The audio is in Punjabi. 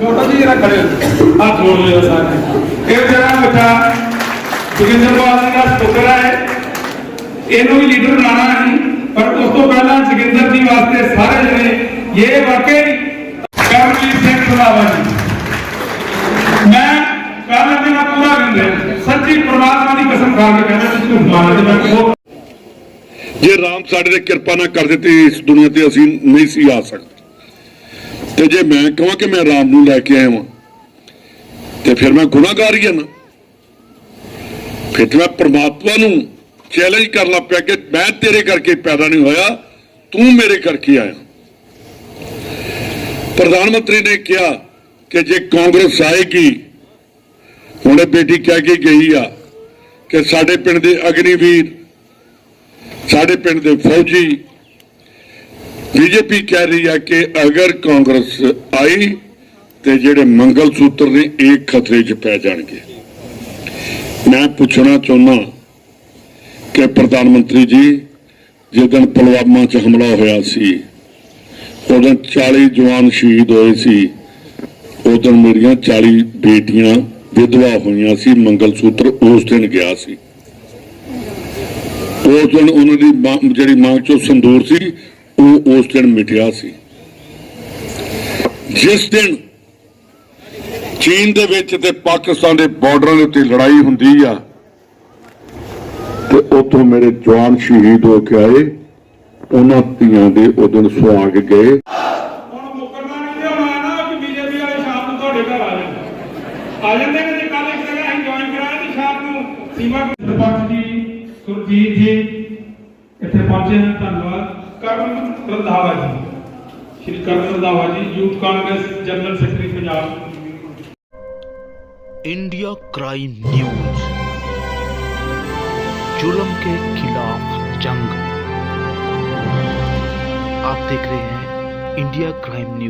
ਜੀ ਜਰਾ ਖੜੇ ਹੱਥ ਜੋੜ ਲਿਓ ਸਾਰੇ। ਇਹ ਜਰਾ ਬੱਚਾ ਜੋਗਿੰਦਰ ਬਾਦਲ ਦਾ ਸਪੋਕਰ ਹੈ। ਇਹਨੂੰ ਵੀ ਲੀਡਰ ਬਣਾਉਣਾ ਹੈ ਪਰ ਉਸ ਤੋਂ ਪਹਿਲਾਂ ਜੋਗਿੰਦਰ ਜੀ ਵਾਸਤੇ ਸਾਰੇ ਜਣੇ ਇਹ ਵਾਕਈ ਕਰਮਜੀਤ ਸਿੰਘ ਰੰਧਾਵਾ ਜੀ। ਮੈਂ ਕੱਲ ਦਿਨ ਪੂਰਾ ਗੰਦੇ ਸੱਚੀ ਪ੍ਰਮਾਤਮਾ ਦੀ ਕਸਮ ਖਾ ਕੇ ਕਹਿੰਦਾ ਤੁਸੀਂ ਝੂਠ ਮਾਰਦੇ ਮੈਂ ਜੇ ਰਾਮ ਸਾਡੇ ਤੇ ਕਿਰਪਾ ਨਾ ਕਰ ਦਿੱਤੀ ਇਸ ਦੁਨੀਆ ਤੇ ਅਸੀਂ ਨਹੀਂ ਸੀ ਆ ਸਕਦੇ। ਤੇ ਜੇ ਮੈਂ ਕਹਾਂ ਕਿ ਮੈਂ ਰਾਮ ਨੂੰ ਲੈ ਕੇ ਆਇਆ ਹਾਂ ਤੇ ਫਿਰ ਮੈਂ ਗੁਨਾਹਗਾਰ ਹੀ ਹਾਂ ਨਾ। ਫਿਰ ਮੈਂ ਪ੍ਰਮਾਤਮਾ ਨੂੰ ਚੈਲੰਜ ਕਰਨਾ ਪਿਆ ਕਿ ਮੈਂ ਤੇਰੇ ਕਰਕੇ ਪੈਦਾ ਨਹੀਂ ਹੋਇਆ, ਤੂੰ ਮੇਰੇ ਕਰਕੇ ਆਇਆ। ਪ੍ਰਧਾਨ ਮੰਤਰੀ ਨੇ ਕਿਹਾ ਕਿ ਜੇ ਕਾਂਗਰਸ ਆਏਗੀ ਹੁਣੇ ਬੇਟੀ ਕਹਿ ਕੇ ਗਈ ਆ ਕਿ ਸਾਡੇ ਪਿੰਡ ਦੇ ਅਗਨੀਵੀਰ, ਸਾਡੇ ਪਿੰਡ ਦੇ ਫੌਜੀ ਬੀਜੇਪੀ ਕਹਿ ਰਹੀ ਹੈ ਕਿ ਅਗਰ ਕਾਂਗਰਸ ਆਈ ਤੇ ਜਿਹੜੇ ਮੰਗਲ ਸੂਤਰ ਨੇ, ਇਹ ਖਤਰੇ 'ਚ ਪੈ ਜਾਣਗੇ। ਮੈਂ ਪੁੱਛਣਾ ਚਾਹੁੰਦਾ ਕਿ ਪ੍ਰਧਾਨ ਮੰਤਰੀ ਜੀ ਜਦੋਂ ਪੁਲਵਾਮਾ 'ਚ ਹਮਲਾ ਹੋਇਆ ਸੀ ਉਦੋਂ 40 ਜਵਾਨ ਸ਼ਹੀਦ ਹੋਏ ਸੀ ਉਦੋਂ ਮੇਰੀਆਂ 40 ਬੇਟੀਆਂ ਵਿਧਵਾ ਹੋਈਆਂ ਸੀ, ਮੰਗਲ ਸੂਤਰ ਉਸ ਦਿਨ ਗਿਆ ਸੀ। ਉਸ ਦਿਨ ਉਹਨਾਂ ਦੀ ਮਾਂ- ਜਿਹੜੀ ਮਾਂ ਚੋਂ ਸੰਦੂਰ ਸੀ ਉਹ ਉਸ ਦਿਨ ਮਿਟਿਆ ਸੀ। ਜਿਸ ਦਿਨ ਚੀਨ ਦੇ ਵਿੱਚ ਤੇ ਪਾਕਿਸਤਾਨ ਦੇ ਬਾਰਡਰਾਂ ਦੇ ਉੱਤੇ ਲੜਾਈ ਹੁੰਦੀ ਆ ਤੇ ਉੱਥੋਂ ਮੇਰੇ ਜਵਾਨ ਸ਼ਹੀਦ ਹੋ ਕੇ ਆਏ। ਉਹਨਾਂ ਧੀਆਂ ਦੇ ਉਹ ਦਿਨ ਸੁਹਾਗ ਗਏ। ਹੁਣ ਮੁਕਰਮਾ ਨਹੀਂ ਤੇ ਹੋਣਾ ਨਾ ਕਿ ਬੀਜੇਪੀ ਵਾਲੇ ਸ਼ਾਮ ਨੂੰ ਤੁਹਾਡੇ ਘਰ ਆ ਜਾਣ। ਆ ਜਾਂਦੇ ਨੇ ਜੇ ਕੱਲ ਇੱਕ ਜਗ੍ਹਾ ਅਸੀਂ ਜੁਆਇਨ ਕਰਾਇਆ ਤੇ ਸ਼ਾਮ ਨੂੰ ਸੀਮਾ ਸਰਪੰਚ ਜੀ ਸੁਰਜੀਤ ਜੀ ਇੱਥੇ ਪਹੁੰਚੇ ਹਨ ਧੰਨਵਾਦ। Karan Randhawa ji Shri Karan Randhawa ji, youth Congress general secretary, Punjab. India crime news. जुर्म के खिलाफ जंग। आप देख रहे हैं इंडिया क्राइम न्यूज़।